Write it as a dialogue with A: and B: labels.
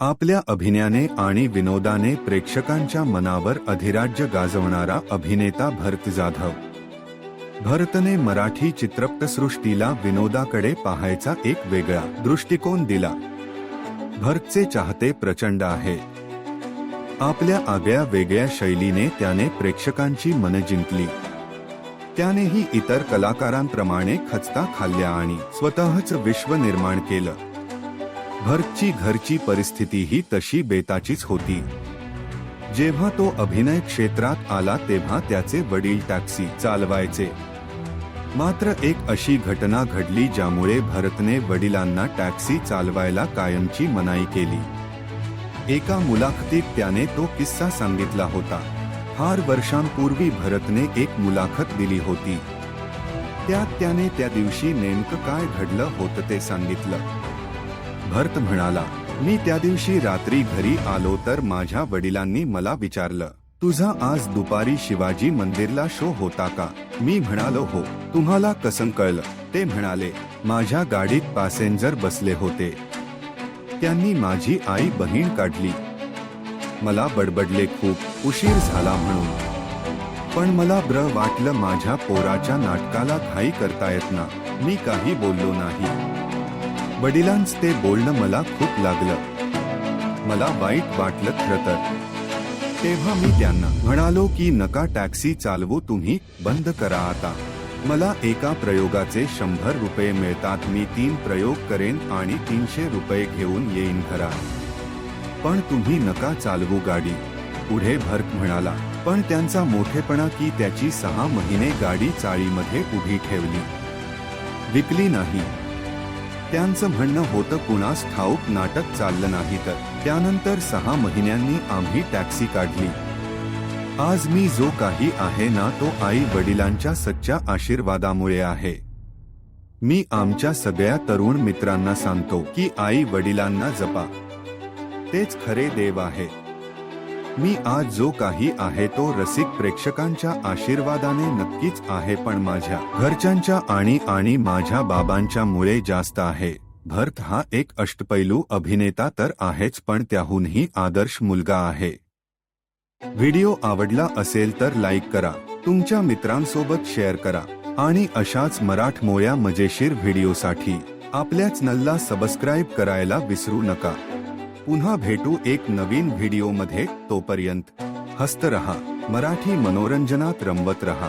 A: आपल्या अभिनयाने आणि विनोदाने प्रेक्षकांच्या मनावर अधिराज्य गाजवणारा अभिनेता भरत जाधव. भरतने मराठी चित्रपटसृष्टीला विनोदाकडे पाहायचा एक वेगळा दृष्टिकोन दिला. भरतचे चाहते प्रचंड आहे. आपल्या आगळ्या वेगळ्या शैलीने त्याने प्रेक्षकांची मन जिंकली. त्यानेही इतर कलाकारांप्रमाणे खचता खाल्ल्या आणि स्वतःच विश्व निर्माण केलं. भरतची घरची परिस्थितीही तशी बेताचीच होती. जेव्हा तो अभिनय क्षेत्रात आला तेव्हा त्याचे वडील टॅक्सी चालवायचे. मात्र एक अशी घटना घडली ज्यामुळे भरतने वडिलांना टॅक्सी चालवायला कायमची मनाई केली. एका मुलाखतीत त्याने तो किस्सा सांगितला होता. फार वर्षांपूर्वी भरतने एक मुलाखत दिली होती. त्यात त्याने त्या दिवशी नेमकं काय घडलं होतं ते सांगितलं. भरत म्हणाला मी त्या दिवशी रात्री घरी आलो तर माझ्या वडिलांनी मला विचारलं तुझा आज दुपारी शिवाजी मंदिरला शो होता का? मी म्हणालो हो. तुम्हाला कसं कळलं? ते म्हणाले माझ्या गाडीत पॅसेंजर बसले होते. त्यांनी माझी आई बहीण काढली. मला बडबडले खूप उशीर झाला म्हणून. पण मला ब्र वाटलं माझ्या पोराच्या नाटकाला घाई करता येत ना. मी काही बोललो नाही. वडिलांच ते बोलणं मला खूप लागलं. मला वाईट वाटलं खरं तर. तेव्हा मी त्यांना म्हणालो की नका टॅक्सी चालवू तुम्ही बंद करा आता. मला एका प्रयोगाचे शंभर रुपये मिळतात मी तीन प्रयोग करेन आणि तीनशे रुपये घेऊन येईन घरा. पण तुम्ही नका चालवू गाडी. पुढे भरक म्हणाला. पण त्यांचा मोठेपणा की त्याची सहा महिने गाडी चाळीमध्ये उभी ठेवली. विकली नाही. त्यांचं म्हणणं होतं कुणास ठाऊक नाटक चाललं नाही तर. त्यानंतर सहा महिन्यांनी आम्ही टॅक्सी काढली. आज मी जो काही आहे ना तो आई वडिलांच्या सच्च्या आशीर्वादामुळे आहे. मी आमच्या सगळ्या तरुण मित्रांना सांगतो की आई वडिलांना जपा. तेच खरे देव आहे. मी आज जो काही आहे तो रसिक प्रेक्षकांच्या आशीर्वादाने नक्कीच आहे पण माझ्या घरच्यांच्या आणि आणि माझ्या बाबांच्या मुळे जास्त आहे. भरत हा एक अष्टपैलू अभिनेता तर आहेच पण त्याहूनही आदर्श मुलगा आहे. व्हिडिओ आवडला असेल तर लाईक करा तुमच्या मित्रांसोबत शेअर करा आणि अशाच मराठमोळ्या मजेशीर व्हिडिओसाठी आपल्याच नल्ला सबस्क्राईब करायला विसरू नका. पुन्हा भेटू एक नवीन व्हिडिओमध्ये तोपर्यंत हस्त रहा मराठी मनोरंजनात रमवत रहा.